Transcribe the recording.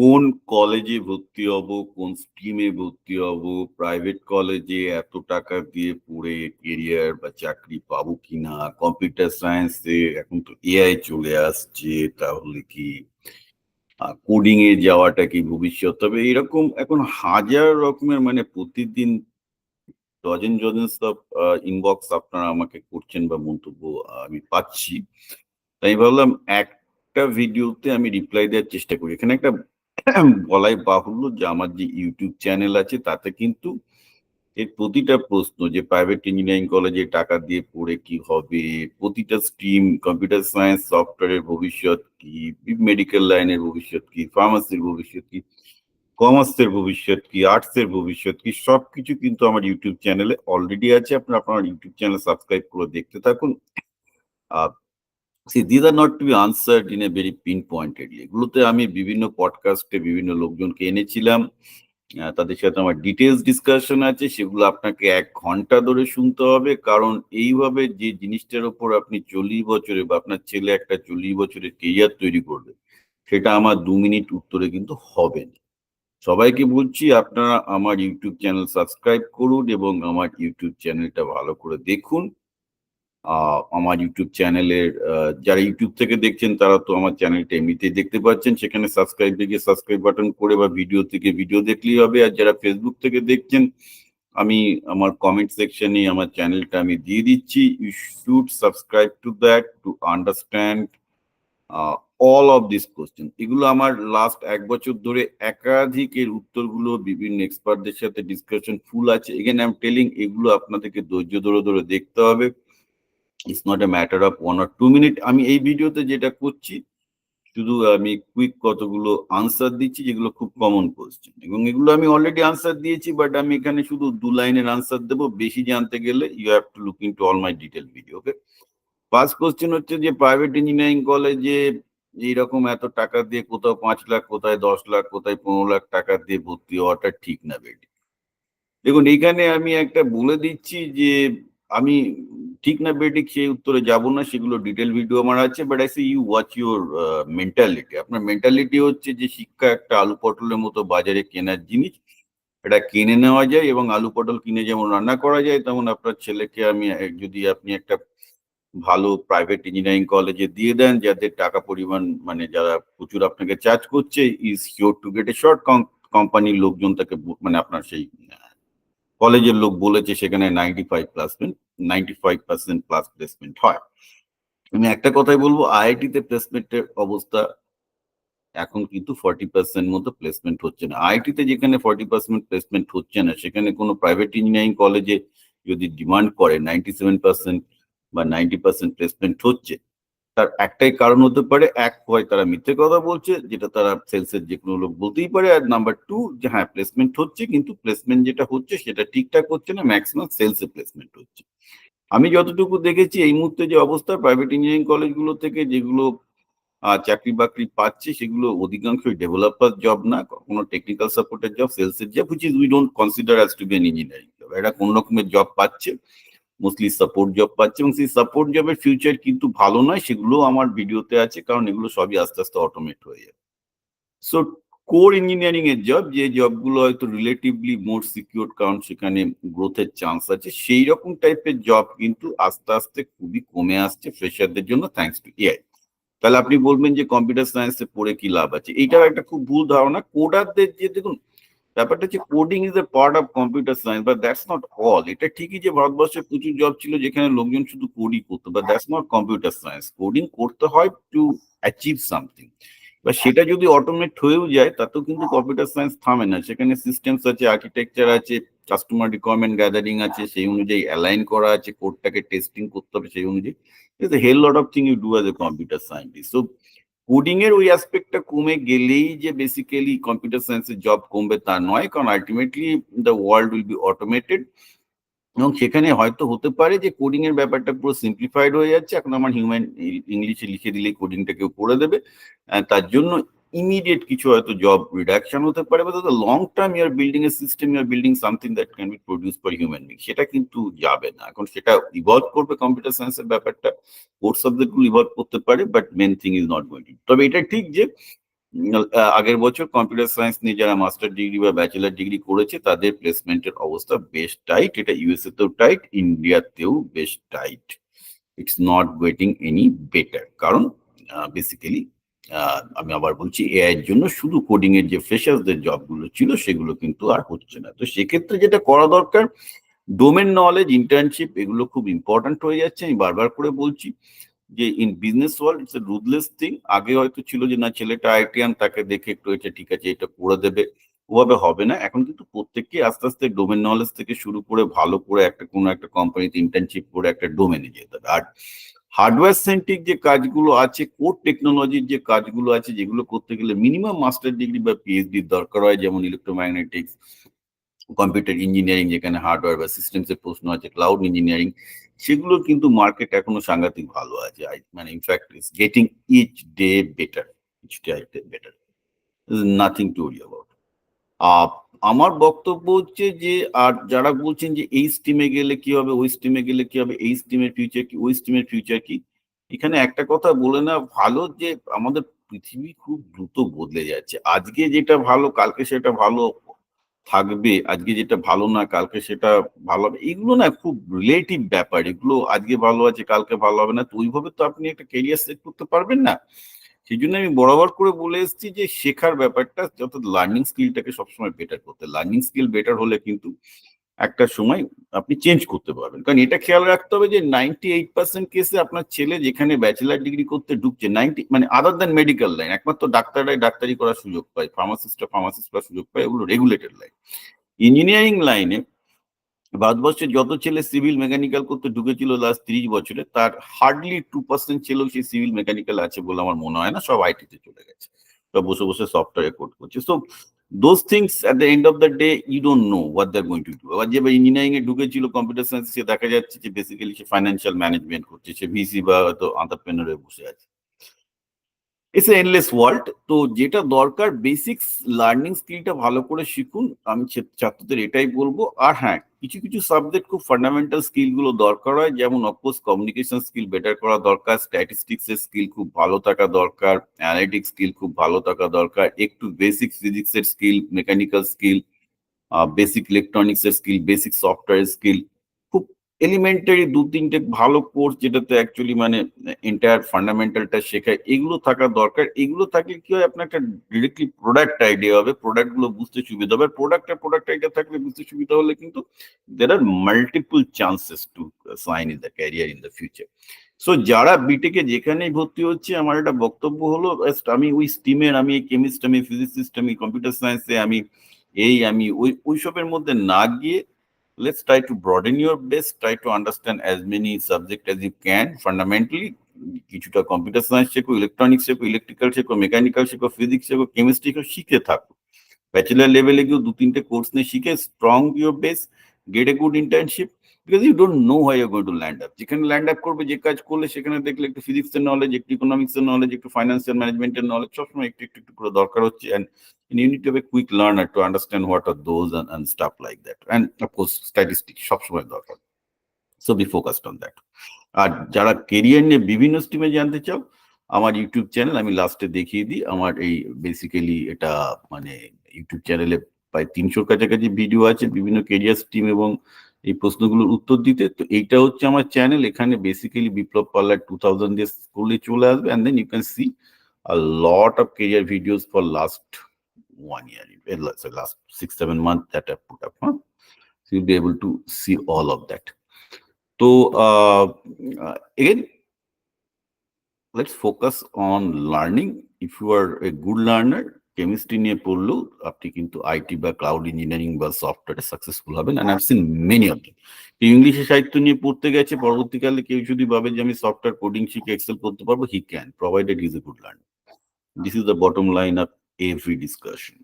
কোন কলেজে ভর্তি হব, কোন স্ট্রিমে ভর্তি হব, প্রাইভেট কলেজে এত টাকা দিয়ে পড়ে কেরিয়ার বা চাকরি পাবো কিনা, কম্পিউটার সায়েন্সে এখন তো এআই চলে আসছে তাহলে কি কোডিং এ যাওয়াটা কি ভবিষ্যৎ? তবে এরকম এখন হাজার রকমের মানে প্রতিদিন ডজন ডজন সব ইনবক্স আপনারা আমাকে করছেন বা মন্তব্য আমি পাচ্ছি। তাই ভাবলাম একটা ভিডিওতে আমি রিপ্লাই দেওয়ার চেষ্টা করি। এখানে একটা বলাই বাহুল্য যে আমার যে ইউটিউব চ্যানেল আছে, তাতে কিন্তু এর প্রতিটা প্রশ্ন যে প্রাইভেট ইঞ্জিনিয়ারিং কলেজে টাকা দিয়ে পড়ে কি হবে, প্রতিটা স্ট্রিম কম্পিউটার সায়েন্স সফটওয়্যারের ভবিষ্যৎ কি মেডিকেল লাইনের ভবিষ্যৎ কি ফার্মাসির ভবিষ্যৎ কি কমার্সের ভবিষ্যৎ কি আর্টসের ভবিষ্যৎ কি, সবকিছু কিন্তু আমার ইউটিউব চ্যানেলে অলরেডি আছে। আপনারা আপনার ইউটিউব চ্যানেল সাবস্ক্রাইব করে দেখতে থাকুন। See this are not to be answered in a very pin pointedly এগুলোতে আমি বিভিন্ন পডকাস্টে বিভিন্ন লোকজনকে এনেছিলাম। তাদের সাথে আমার ডিটেলস ডিসকাশন আছে, সেগুলো আপনাকে এক ঘণ্টা ধরে শুনতে হবে। কারণ এইভাবে যে জিনিসটার ওপর আপনি চল্লিশ বছরে বা আপনার ছেলে একটা চল্লিশ বছরের কেরিয়ার তৈরি করবে, সেটা আমার দু মিনিট উত্তরে কিন্তু হবে না। সবাইকে বলছি, আপনারা আমার ইউটিউব চ্যানেল সাবস্ক্রাইব করুন এবং আমার ইউটিউব চ্যানেলটা ভালো করে দেখুন। আমার ইউটিউব চ্যানেলের যারা ইউটিউব থেকে দেখছেন তারা তো আমার চ্যানেলটা এমনিতেই দেখতে পাচ্ছেন। সেখানে সাবস্ক্রাইব দেখে সাবস্ক্রাইব বাটন করে বা ভিডিও থেকে ভিডিও দেখলেই হবে। আর যারা ফেসবুক থেকে দেখছেন, আমি আমার কমেন্ট সেকশনে আমার চ্যানেলটা আমি দিয়ে দিচ্ছি। You should subscribe to that to understand all of this question এগুলো আমার লাস্ট এক বছর ধরে একাধিক এর উত্তরগুলো বিভিন্ন এক্সপার্টদের সাথে ডিসকাশন ফুল আছে। এগেন আই এম টেলিং এগুলো আপনাদেরকে ধৈর্য ধরে ধরে দেখতে হবে। It's not a matter of one or two minute আমি এই ভিডিওতে যেটা করছি, শুধু আমি কুইক কতগুলো আনসার দিচ্ছি, যেগুলো খুব কমন কোশ্চেন এবং এগুলো আমি অলরেডি আনসার দিয়েছি বাট আমি এখানে শুধু দু লাইনের আনসার দেবো। বেশি জানতে গেলে you have to look in to all my detail video okay first question হচ্ছে যে প্রাইভেট ইঞ্জিনিয়ারিং কলেজে এইরকম এত টাকা দিয়ে কোথাও পাঁচ লাখ, কোথায় দশ লাখ, কোথায় পনেরো লাখ টাকা দিয়ে ভর্তি হওয়াটা ঠিক না, বেটি। দেখুন এইখানে আমি একটা বলে দিচ্ছি যে, আমি ঠিক না বেটিক সেই উত্তরে যাব না, সেগুলো ডিটেল ভিডিও আমার আছে but I see you watch your mentality আপনার মেন্টালিটি হচ্ছে যে শিক্ষা একটা আলু পটলের মতো বাজারে কেনার জিনিস, এটা কিনে নেওয়া যায় এবং আলু পটল কিনে যেমন রান্না করা যায়, তেমন আপনার ছেলেকে আমি যদি আপনি একটা ভালো প্রাইভেট ইঞ্জিনিয়ারিং কলেজে দিয়ে দেন যাদের টাকা পরিমাণ মানে যারা প্রচুর আপনাকে চার্জ করছে is sure to get a short কোম্পানির লোকজন তাকে মানে আপনার সেই কলেজের লোক বলেছে সেখানে ninety five placement ninety five percent plus placement হয়। আমি একটা কথাই বলব আইআইটিতে প্লেসমেন্টের অবস্থা এখন কিন্তু ফর্টি পার্সেন্ট মতো প্লেসমেন্ট হচ্ছে না। আইআইটিতে যেখানে ফর্টি পার্সেন্ট প্লেসমেন্ট হচ্ছে না, সেখানে কোনো প্রাইভেট ইঞ্জিনিয়ারিং কলেজে যদি ডিমান্ড করে নাইনটি সেভেন পার্সেন্ট বা নাইনটি পার্সেন্ট প্লেসমেন্ট হচ্ছে তার একটাই কারণ হতে পারে, এক হয় তারা মিথ্যে কথা বলছে, যেটা তারা সেলসের যে কোনো লোক বলতেই পারে, আর নাম্বার টু যে হ্যাঁ প্লেসমেন্ট হচ্ছে, কিন্তু প্লেসমেন্ট যেটা হচ্ছে, সেটা ঠিকঠাক হচ্ছে না ম্যাক্সিমাম সেলসে প্লেসমেন্ট হচ্ছে। আমি যতটুকু দেখেছি, এই মুহূর্তে যে অবস্থা প্রাইভেট ইঞ্জিনিয়ারিং কলেজগুলো থেকে যেগুলো চাকরি বাকরি পাচ্ছে, সেগুলো অধিকাংশই ডেভেলপার জব না কোনো টেকনিক্যাল সাপোর্টের job সেলসের job which is we don't consider as to be an engineering job এটা কোন রকমের জব পাচ্ছে। মোস্টলি সাপোর্ট জব পাচ্ছে এবং সেই সাপোর্ট জবের ফিউচার কিন্তু ভালো নয় সেগুলো আমার ভিডিওতে আছে, কারণ এগুলো সবই আস্তে আস্তে অটোমেট হয়ে যাবে। সো কোর ইঞ্জিনিয়ারিং এর জব যে জবগুলো হয়তো রিলেটিভলি মোর সিকিউর কারণ সেখানে গ্রোথের চান্স আছে, সেই রকম টাইপের জব কিন্তু আস্তে আস্তে খুবই কমে আসছে ফ্রেশারদের জন্য থ্যাংকস টু এআই তাহলে আপনি বলবেন যে কম্পিউটার সায়েন্সে পড়ে কি লাভ আছে? এইটাও একটা খুব ভুল ধারণা। কোডারদের যে, দেখুন ব্যাপারটা হচ্ছে coding is a part of computer science but that's not all এটা ঠিকই যে ভারতবর্ষে প্রচুর জব ছিল যেখানে লোকজন শুধু কোডিং করতো but that's not computer science coding করতে হয় টু অ্যাচিভ সামথিং বা সেটা যদি অটোমেট হয়েও যায়, তাতেও কিন্তু কম্পিউটার সায়েন্স থামে না। সেখানে সিস্টেমস আছে আর্কিটেকচার আছে কাস্টমার রিকোয়ারমেন্ট গ্যাদারিং আছে, সেই অনুযায়ী অ্যালাইন করা আছে কোডটাকে টেস্টিং করতে হবে সেই অনুযায়ী। Whole lot of thing you do as a computer scientist so coding এর ওই অ্যাসপেক্টটা কমে গেলেই যে বেসিক্যালি কম্পিউটার সায়েন্সের জব কমবে তা নয়, কারণ ultimately the world will be automated এবং সেখানে হয়তো হতে পারে যে কোডিং এর ব্যাপারটা পুরো সিম্পলিফাইড হয়ে যাচ্ছে। এখন আমার হিউম্যান ইংলিশে লিখে দিলে কোডিংটা কেউ করে দেবে। তার জন্য ইমিডিয়েট কিছু হয়তো জব রিডাকশন হতে পারে বা long term you're building a system you're building something that can be produce for human being সেটা কিন্তু যাবে না। এখন সেটা ইভলভ করবে কম্পিউটার সায়েন্সের ব্যাপারটা কোর্স সাবজেক্টগুলো ইভলভ করতে পারে but main thing is not going তবে এটা ঠিক যে আগের বছর কম্পিউটার সায়েন্স নিয়ে যারা মাস্টার ডিগ্রি বা ব্যাচেলার ডিগ্রি করেছে, তাদের প্লেসমেন্টের অবস্থা বেশ টাইট এটা ইউএসএ তেও টাইট ইন্ডিয়াতেও বেশ tight it's not getting any better কারণ বেসিক্যালি আমি আবার বলছি এআই এর জন্য শুধু কোডিং এর যে ফ্রেশার্সদের জবগুলো ছিল, সেগুলো কিন্তু আর হচ্ছে না। তো সেক্ষেত্রে যেটা করা দরকার ডোমেন নলেজ ইন্টার্নশিপ এগুলো খুব ইম্পর্ট্যান্ট হয়ে যাচ্ছে। আমি বারবার করে বলছি যে in business world it's a ruthless thing আগে হয়তো ছিল যে, না, ছেলেটা আইটিআন তাকে দেখে একটু এটা ঠিক আছে, এটা করে দেবে। ওভাবে হবে না। এখন কিন্তু প্রত্যেককে আস্তে আস্তে ডোমেন নলেজ থেকে শুরু করে, ভালো করে একটা কোনো একটা কোম্পানিতে ইন্টার্নশিপ করে একটা ডোমেনে যেতে হবে। আর হার্ডওয়্যার সেন্ট্রিক যে কাজগুলো আছে, কোর টেকনোলজির যে কাজগুলো আছে, যেগুলো করতে গেলে মিনিমাম মাস্টার ডিগ্রি বা পিএইচডির দরকার হয়, যেমন ইলেকট্রোম্যাগনেটিক্স কম্পিউটার ইঞ্জিনিয়ারিং যেখানে হার্ডওয়্যার বা সিস্টেমসের প্রশ্ন আছে ক্লাউড ইঞ্জিনিয়ারিং সেগুলো কিন্তু মার্কেট এখনও সাংঘাতিক ভালো আছে। মানে in fact it's getting each day better each day better nothing to worry about আমার বক্তব্য হচ্ছে যে, আর যারা বলছেন যে এই স্টিমে গেলে কি হবে, ওই স্টিমে গেলে কি হবে, এই স্টিমের ফিউচার কি, ওই স্টিমের ফিউচার কি? এখানে একটা কথা বলে না, ভালো যে আমাদের পৃথিবী খুব দ্রুত বদলে যাচ্ছে। আজকে যেটা ভালো, কালকে সেটা ভালো থাকবে। আজকে যেটা ভালো না, কালকে সেটা ভালো হবে। এগুলো না খুব রিলেটিভ ব্যাপার। এগুলো আজকে ভালো আছে, কালকে ভালো হবে না। তো ওইভাবে তো আপনি একটা কেরিয়ার সেট করতে পারবেন না। সেই জন্য আমি বরাবর করে বলে এসেছি যে শেখার ব্যাপারটা যত লার্নিং স্কিলটাকে সবসময় বেটার করতে। লার্নিং স্কিল বেটার হলে কিন্তু একটা সময় আপনি চেঞ্জ করতে পারবেন। কারণ এটা খেয়াল রাখতে হবে যে নাইনটি এইট পার্সেন্ট কেসে আপনার ছেলে যেখানে ব্যাচেলার ডিগ্রি করতে ঢুকছে নাইনটি মানে আদার দ্যান মেডিকেল লাইন একমাত্র ডাক্তাররাই ডাক্তারি করার সুযোগ পায় ফার্মাসিস্টরা ফার্মাসিস্ট করার সুযোগ পায়, এগুলো রেগুলেটেড লাইন ইঞ্জিনিয়ারিং লাইনে ভারতবর্ষে যত ছেলে সিভিল মেকানিক্যাল করতে ঢুকেছিল লাস্ট তিরিশ বছরে, তার হার্ডলি টু পার্সেন্ট ছেলেও সেই সিভিল মেকানিক্যাল আছে বলে আমার মনে হয় না, সব আইটিতে চলে গেছে। সব বসে বসে সফটওয়্যার কোড করছে। So those things at the end of the day you don't know what they're going to do আবার যে ইঞ্জিনিয়ারিং এ ঢুকেছিল কম্পিউটার সায়েন্স সে দেখা যাচ্ছে যে বেসিক্যালি সে ফাইন্যান্সিয়াল ম্যানেজমেন্ট করছে, সে ভিসি বা হয়তো আন্টারপ্রেনারে বসে আছে। ইটস এনলেস ওয়ার্ল্ড তো যেটা দরকার বেসিক্স লার্নিং স্কিলটা ভালো করে শিখুন। আমি ছাত্রদের এটাই বলব। আর হ্যাঁ কিছু কিছু সাবজেক্ট খুব ফান্ডামেন্টাল স্কিলগুলো দরকার হয়। যেমন অফকোর্স কমিউনিকেশন স্কিল বেটার করা দরকার। স্ট্যাটিস্টিক্স এর স্কিল খুব ভালো থাকা দরকার। অ্যানালিটিক্স স্কিল খুব ভালো থাকা দরকার। একটু বেসিক ফিজিক্স এর skill mechanical skill basic electronics এর skill basic software skill elementary দু তিনটে ভালো কোর্স যেটাতে অ্যাকচুয়ালি মানে এন্টায়ার ফান্ডামেন্টালটা শেখায়, এগুলো থাকা দরকার। এগুলো থাকলে কি হয়, আপনার একটা ডিরেক্টলি প্রোডাক্ট আইডিয়া হবে প্রোডাক্টগুলো বুঝতে সুবিধা হবে। প্রোডাক্ট আর প্রোডাক্ট আইডিয়া থাকলে বুঝতে সুবিধা হলে কিন্তু দের আর multiple chances to shine in the career in the future so যারা বিটেকে যেখানেই ভর্তি হচ্ছে, আমার একটা বক্তব্য হলো আমি ওই স্টিমের আমি কেমিস্ট আমি ফিজিসিস্ট আমি কম্পিউটার সায়েন্সে আমি এই, আমি ওই, ওইসবের মধ্যে না গিয়ে let's try to broaden your base, try to understand as many subject as you can. Fundamentally কিছুটা কম্পিউটার সায়েন্স শেখো ইলেকট্রনিক্স শেখো ইলেকট্রিক্যাল শেখো মেকানিক্যাল শেখো ফিজিক্স শেখো কেমিস্ট্রি শেখো শিখে থাকো ব্যাচেলার লেভেলে গিয়েও দু তিনটে কোর্স নিয়ে শিখে strong your base get a good internship because you don't know how you going to land up যেখানে ল্যান্ড আপ করবে যে কাজ করলে সেখানে দেখলে একটু ফিজিক্স এর নলেজ একটু ইকোনমিক্স এর নলেজ একটু ফাইন্যান্সিয়াল ম্যানেজমেন্টের নলেজ সবসময় একটু একটু একটু করে দরকার হচ্ছে। And you need to be a quick learner to understand what are those and, and stuff like that. And সবসময় দরকার। So be focused on that আর যারা কেরিয়ার নিয়ে বিভিন্ন স্ট্রিমে জানতে চাও আমার ইউটিউব চ্যানেল আমি লাস্টে দেখিয়ে দিই। আমার এই বেসিক্যালি এটা মানে ইউটিউব চ্যানেলে প্রায় তিনশোর কাছাকাছি ভিডিও আছে। বিভিন্ন কেরিয়ার স্ট্রিম এবং এই প্রশ্নগুলোর উত্তর দিতে। তো এইটা হচ্ছে আমার চ্যানেল এখানে বেসিক্যালি বিপ্লব পাল্লা টু থাউজেন্ড ডেস করলে চলে আসবে and then you can see a lot of career videos for last one year last six seven month that up put up হ্যাঁ you'll be able to see all of that তো again let's focus on learning if you are a good learner chemistry নিয়ে পড়লেও আপনি কিন্তু IT বা cloud engineering বা সফটওয়্যারে successful হবেন and I've seen many of them ইংলিশে সাহিত্য নিয়ে পড়তে গেছে, পরবর্তীকালে কেউ যদি ভাবে যে আমি সফটওয়্যার কোডিং শিখে এক্সেল করতে পারব he can provided is a good learning this is the bottom line of every discussion